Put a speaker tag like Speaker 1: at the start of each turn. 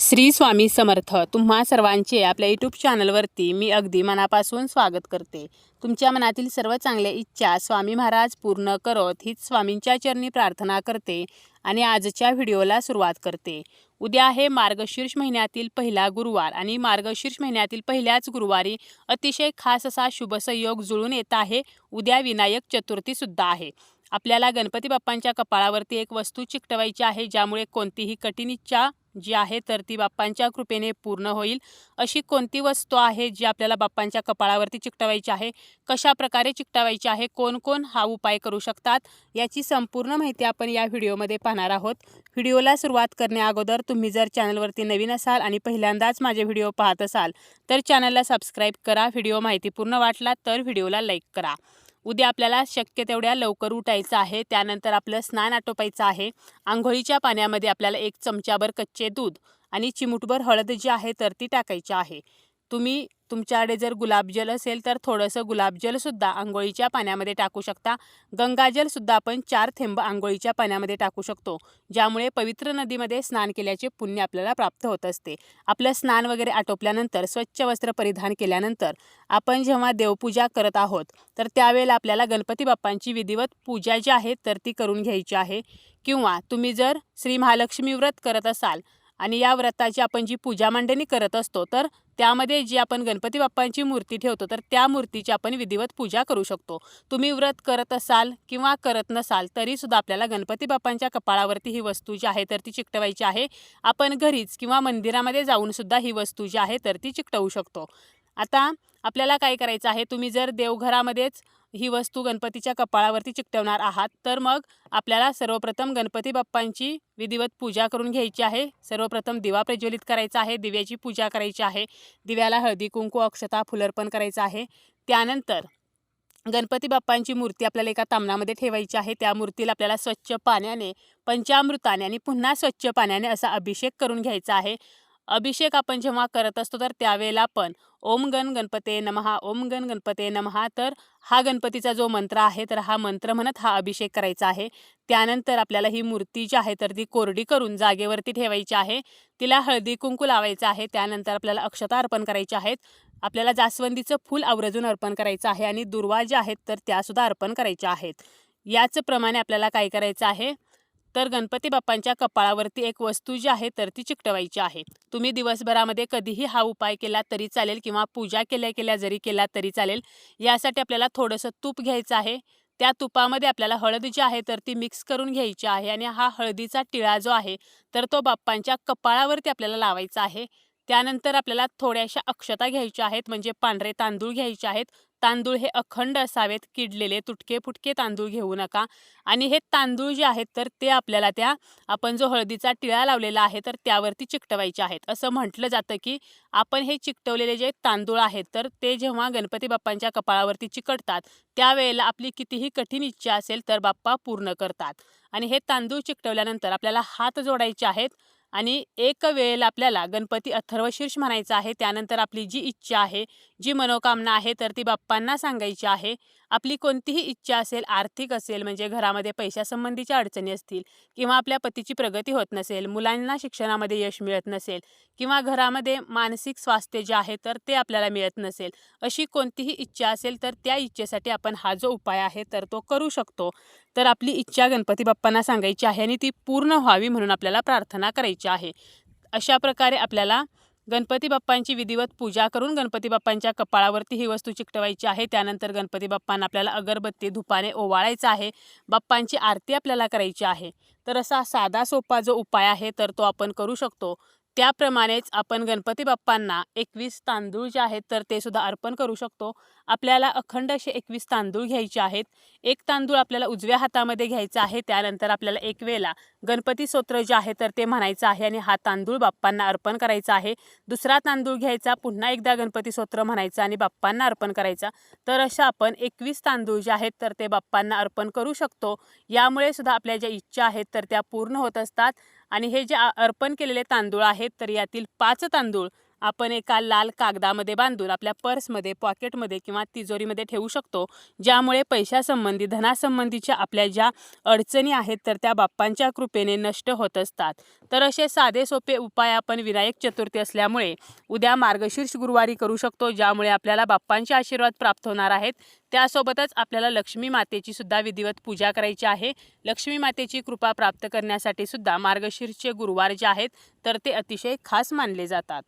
Speaker 1: श्री स्वामी समर्थ. तुम्हा सर्वांचे आपल्या यूट्यूब चॅनलवरती मी अगदी मनापासून स्वागत करते. तुमच्या मनातील सर्व चांगल्या इच्छा स्वामी महाराज पूर्ण करत हीच स्वामींच्या चरणी प्रार्थना करते आणि आजच्या व्हिडिओला सुरुवात करते. उद्या आहे मार्गशीर्ष महिन्यातील पहिला गुरुवार आणि मार्गशीर्ष महिन्यातील पहिल्याच गुरुवारी अतिशय खास असा शुभ संयोग जुळून येत आहे. उद्या विनायक चतुर्थीसुद्धा आहे. आपल्याला गणपती बाप्पांच्या कपाळावरती एक वस्तू चिकटवायची आहे ज्यामुळे कोणतीही कठीण इच्छा जी आहे तर ती बाप्पांच्या कृपेने पूर्ण होईल. अशी कोणती वस्तू आहे जी आपल्याला बाप्पांच्या कपाळावरती चिकटवायची आहे? कशा प्रकारे चिकटवायची आहे? कोण कोण हा उपाय करू शकतात? याची संपूर्ण माहिती आपण या व्हिडिओमध्ये पाहणार आहोत. व्हिडिओला सुरुवात करण्याअगोदर तुम्ही जर चॅनलवरती नवीन असाल आणि पहिल्यांदाच माझे व्हिडिओ पाहत असाल तर चॅनलला सबस्क्राईब करा. व्हिडिओ माहितीपूर्ण वाटला तर व्हिडिओला लाईक करा. उद्या आपल्याला शक्य तेवढ्या लवकर उठायचं आहे. त्यानंतर आपलं स्नान आटोपायचं आहे. आंघोळीच्या पाण्यामध्ये आपल्याला एक चमचाभर कच्चे दूध आणि चिमूटभर हळद जी आहे तर ती टाकायची आहे. तुम्ही तुमच्याकडे जर गुलाबजल असेल तर थोडंसं गुलाबजलसुद्धा आंघोळीच्या पाण्यामध्ये टाकू शकता. गंगाजलसुद्धा आपण चार थेंब आंघोळीच्या पाण्यामध्ये टाकू शकतो ज्यामुळे पवित्र नदीमध्ये स्नान केल्याचे पुण्य आपल्याला प्राप्त होत असते. आपलं स्नान वगैरे आटोपल्यानंतर स्वच्छ वस्त्र परिधान केल्यानंतर आपण जेव्हा देवपूजा करत आहोत तर त्यावेळेला आपल्याला गणपती बाप्पांची विधिवत पूजा जी आहे तर ती करून घ्यायची आहे. किंवा तुम्ही जर श्री महालक्ष्मी व्रत करत असाल आणि या व्रताची आपण जी पूजा मांडणी करत असतो तर त्यामध्ये जी आपण गणपती बाप्पांची मूर्ती ठेवतो तर त्या मूर्तीची आपण विधिवत पूजा करू शकतो. तुम्ही व्रत करत असाल किंवा करत नसाल तरीसुद्धा आपल्याला गणपती बाप्पांच्या कपाळावरती ही वस्तू जी आहे तर ती चिकटवायची आहे. आपण घरीच किंवा मंदिरामध्ये जाऊनसुद्धा ही वस्तू जी आहे तर ती चिकटवू शकतो. आता आपल्याला काय करायचं आहे तुम्ही जर देवघरामध्येच ही वस्तू गणपतीच्या कपाळावरती चिकटवणार आहात तर मग आपल्याला सर्वप्रथम गणपती बाप्पांची विधिवत पूजा करून घ्यायची आहे. सर्वप्रथम दिवा प्रज्वलित करायचा आहे दिव्याची पूजा करायची आहे. दिव्याला हळदी कुंकू अक्षता फुलर्पण करायचं आहे. त्यानंतर गणपती बाप्पांची मूर्ती आपल्याला एका तामणामध्ये ठेवायची आहे. त्या मूर्तीला आपल्याला स्वच्छ पाण्याने पंचामृताने आणि पुन्हा स्वच्छ पाण्याने असा अभिषेक करून घ्यायचा आहे. अभिषेक आपण जेव्हा करत असतो तर त्यावेळेला पण ओम गण गणपते नमहा ओम गण गणपते नमहा. तर हा गणपतीचा जो मंत्र आहे तर हा मंत्र म्हणत हा अभिषेक करायचा आहे. त्यानंतर आपल्याला ही मूर्ती जी आहे तर ती कोरडी करून जागेवरती ठेवायची आहे. तिला हळदी कुंकू लावायचं आहे. त्यानंतर आपल्याला अक्षता अर्पण करायच्या आहेत. आपल्याला जास्वंदीचं फूल आवर्जून अर्पण करायचं आहे आणि दुर्वा ज्या आहेत तर त्यासुद्धा अर्पण करायच्या आहेत. याचप्रमाणे आपल्याला काय करायचं आहे? तर गणपती बाप्पांच्या कपाळावरती एक वस्तू जी आहे तर ती चिकटवायची आहे. तुम्ही दिवसभरामध्ये कधीही हा उपाय केला तरी चालेल किंवा पूजा केल्या केल्या जरी केला तरी चालेल. यासाठी आपल्याला थोडंसं तूप घ्यायचं आहे. त्या तुपामध्ये आपल्याला हळद जी आहे तर ती मिक्स करून घ्यायची आहे आणि हा हळदीचा टिळा जो आहे तर तो बाप्पांच्या कपाळावरती आपल्याला लावायचा आहे. त्यानंतर आपल्याला थोड्याशा अक्षता घ्यायच्या आहेत म्हणजे पांढरे तांदूळ घ्यायचे आहेत. तांदूळ हे अखंड असावेत किडलेले तुटके फुटके तांदूळ घेऊ नका. आणि हे तांदूळ जे आहेत तर ते आपल्याला त्या आपण जो हळदीचा टिळा लावलेला आहे तर त्यावरती चिकटवायचे आहेत. असं म्हटलं जातं की आपण हे चिकटवलेले जे तांदूळ आहेत तर ते जेव्हा गणपती बाप्पांच्या कपाळावरती चिकटतात त्यावेळेला आपली कितीही कठीण इच्छा असेल तर बाप्पा पूर्ण करतात. आणि हे तांदूळ चिकटवल्यानंतर आपल्याला हात जोडायचे आहेत. आणि एक वेळेला आपल्याला गणपती अथर्वशीर्ष म्हणायचं आहे त्यानंतर आपली जी इच्छा आहे जी मनोकामना आहे तर ती बाप्पांना सांगायची आहे. आपली कोणतीही इच्छा असेल आर्थिक असेल म्हणजे घरामध्ये पैशासंबंधीच्या अडचणी असतील किंवा आपल्या पतीची प्रगती होत नसेल मुलांना शिक्षणामध्ये यश मिळत नसेल किंवा घरामध्ये मानसिक स्वास्थ्य जे आहे तर ते आपल्याला मिळत नसेल अशी कोणतीही इच्छा असेल तर त्या इच्छेसाठी आपण हा जो उपाय आहे तर तो करू शकतो. तर आपली इच्छा गणपती बाप्पांना सांगायची आहे आणि ती पूर्ण व्हावी म्हणून आपल्याला प्रार्थना करायची आहे. अशा प्रकारे आपल्याला गणपती बाप्पांची विधिवत पूजा करून गणपती बाप्पांच्या कपाळावरती ही वस्तू चिकटवायची आहे. त्यानंतर गणपती बाप्पांना आपल्याला अगरबत्ती धुपाने ओवाळायचं आहे. बाप्पांची आरती आपल्याला करायची आहे. तर असा साधा सोपा जो उपाय आहे तर तो आपण करू शकतो. त्याप्रमाणेच आपण गणपती बाप्पांना एकवीस तांदूळ जे आहेत तर ते सुद्धा अर्पण करू शकतो. आपल्याला अखंड असे एकवीस तांदूळ घ्यायचे आहेत. एक तांदूळ आपल्याला उजव्या हातामध्ये घ्यायचा आहे त्यानंतर आपल्याला एक वेळेला गणपती स्तोत्र जे आहे तर ते म्हणायचं आहे आणि हा तांदूळ बाप्पांना अर्पण करायचा आहे. दुसरा तांदूळ घ्यायचा पुन्हा एकदा गणपती स्तोत्र म्हणायचं आणि बाप्पांना अर्पण करायचा. तर अशा आपण एकवीस तांदूळ जे आहेत तर ते बाप्पांना अर्पण करू शकतो. यामुळे सुद्धा आपल्या ज्या इच्छा आहेत तर त्या पूर्ण होत असतात. आणि हे जे अर्पण केलेले तांदूळ आहेत तर यातील पाच तांदूळ आपण एका लाल कागदामध्ये बांधून आपल्या पर्समध्ये पॉकेटमध्ये किंवा तिजोरीमध्ये ठेवू शकतो. ज्यामुळे पैशासंबंधी धनासंबंधीच्या आपल्या ज्या अडचणी आहेत तर त्या बाप्पांच्या कृपेने नष्ट होत असतात. तर असे साधे सोपे उपाय आपण विनायक चतुर्थी असल्यामुळे उद्या मार्गशीर्ष गुरुवारी करू शकतो ज्यामुळे आपल्याला बाप्पांचे आशीर्वाद प्राप्त होणार आहेत. त्यासोबतच आपल्याला लक्ष्मी मातेची सुद्धा विधिवत पूजा करायची आहे. लक्ष्मी मातेची कृपा प्राप्त करण्यासाठी सुद्धा मार्गशीर्षचे गुरुवार जे आहेत तर ते अतिशय खास मानले जातात.